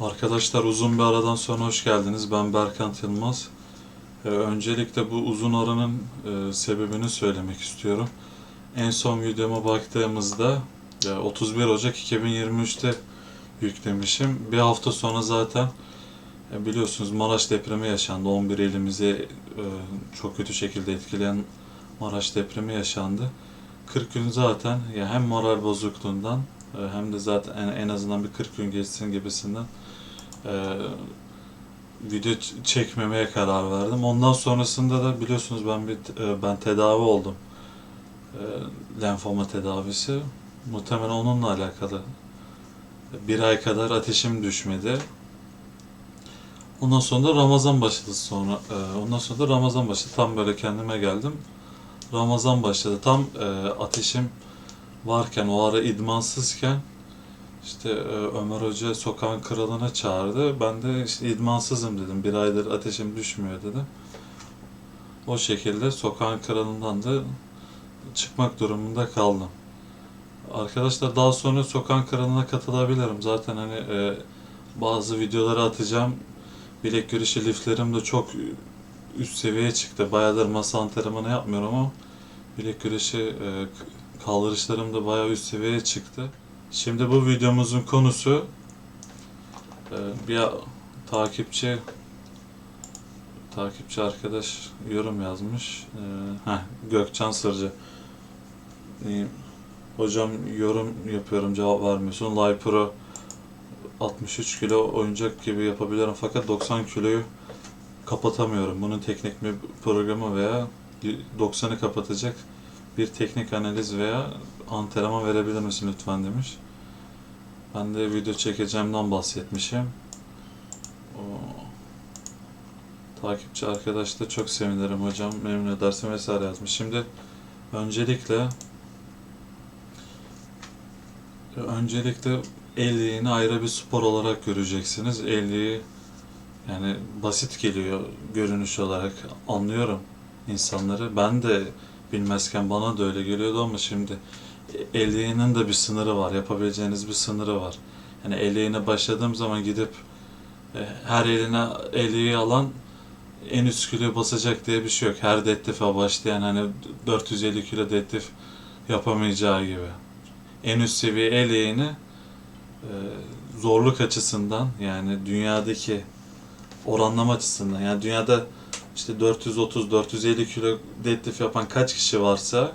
Arkadaşlar uzun bir aradan sonra hoş geldiniz. Ben Berkant Yılmaz. Ee, öncelikle bu uzun aranın e, sebebini söylemek istiyorum. En son videoma baktığımızda e, 31 Ocak 2023'te yüklemişim. Bir hafta sonra zaten e, biliyorsunuz Maraş depremi yaşandı. 11 ilimizi e, çok kötü şekilde etkileyen Maraş depremi yaşandı. 40 gün zaten ya hem moral bozukluğundan e, hem de zaten en, en azından bir 40 gün geçsin gibisinden e, video çekmemeye karar verdim. Ondan sonrasında da biliyorsunuz ben bir e, ben tedavi oldum. E, lenfoma tedavisi. Muhtemelen onunla alakalı. Bir ay kadar ateşim düşmedi. Ondan sonra da Ramazan başladı sonra. e, ondan sonra da Ramazan başladı. Tam böyle kendime geldim. Ramazan başladı. Tam e, ateşim varken, o ara idmansızken işte e, Ömer Hoca sokağın kralına çağırdı. Ben de işte idmansızım dedim. Bir aydır ateşim düşmüyor dedim. O şekilde sokağın kralından da çıkmak durumunda kaldım. Arkadaşlar daha sonra sokağın kralına katılabilirim. Zaten hani e, bazı videoları atacağım. Bilek güreşi liflerim de çok üst seviyeye çıktı. Bayağıdır masa antrenmanı yapmıyorum ama bilek güreşi e, kaldırışlarım da bayağı üst seviyeye çıktı. Şimdi bu videomuzun konusu e, bir takipçi takipçi arkadaş yorum yazmış. E, heh, Gökçen Sırcı. E, hocam yorum yapıyorum cevap vermiyorsun. Live Pro 63 kilo oyuncak gibi yapabilirim fakat 90 kiloyu kapatamıyorum. Bunun teknik bir programı veya 90'ı kapatacak bir teknik analiz veya antrenman verebilir misin lütfen demiş. Ben de video çekeceğimden bahsetmişim. O takipçi arkadaş da çok sevinirim hocam memnun edersin vesaire yazmış. Şimdi öncelikle öncelikle elliğini ayrı bir spor olarak göreceksiniz. Elliği yani basit geliyor görünüş olarak anlıyorum insanları. Ben de bilmezken bana da öyle geliyordu ama şimdi eleğinin de bir sınırı var. Yapabileceğiniz bir sınırı var. Yani eleğine başladığım zaman gidip e, her eline eleği alan en üst kiloyu basacak diye bir şey yok. Her deadlift'e başlayan hani 450 kilo deadlift yapamayacağı gibi. En üst seviye eleğini e, zorluk açısından yani dünyadaki oranlama açısından yani dünyada işte 430-450 kilo deadlift yapan kaç kişi varsa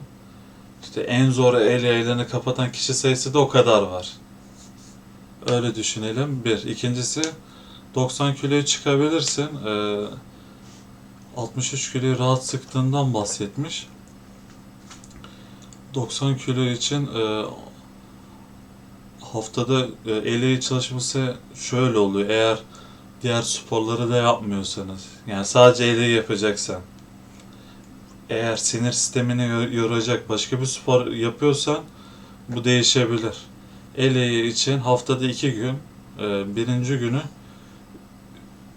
işte en zor el yaylarını kapatan kişi sayısı da o kadar var. Öyle düşünelim. Bir. İkincisi 90 kiloya çıkabilirsin. Ee, 63 kiloyu rahat sıktığından bahsetmiş. 90 kilo için e, haftada e, eleği çalışması şöyle oluyor. Eğer diğer sporları da yapmıyorsanız yani sadece eleği yapacaksan eğer sinir sistemini yor- yoracak başka bir spor yapıyorsan bu değişebilir. Eleği için haftada iki gün e, birinci günü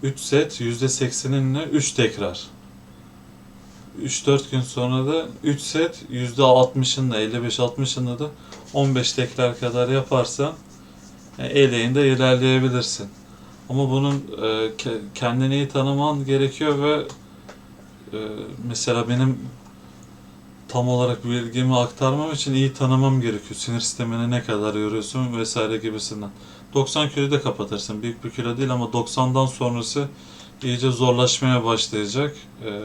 3 set %80'inle 3 tekrar. 3-4 gün sonra da 3 set %60'ınla 55-60'ınla da 15 tekrar kadar yaparsan yani eleğinde ilerleyebilirsin. Ama bunun e, ke- kendini iyi tanıman gerekiyor ve e, mesela benim tam olarak bilgimi aktarmam için iyi tanımam gerekiyor. Sinir sistemini ne kadar yoruyorsun vesaire gibisinden. 90 kiloyu da kapatırsın. Büyük bir kilo değil ama 90'dan sonrası iyice zorlaşmaya başlayacak. E,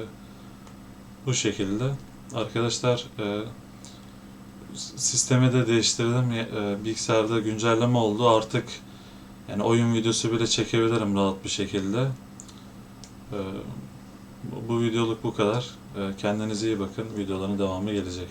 bu şekilde. Arkadaşlar e, sistemi de değiştirdim. E, bilgisayarda güncelleme oldu. Artık yani oyun videosu bile çekebilirim rahat bir şekilde. Ee, bu- videoluk bu kadar. Ee, kendinize iyi bakın. Videoların devamı gelecek.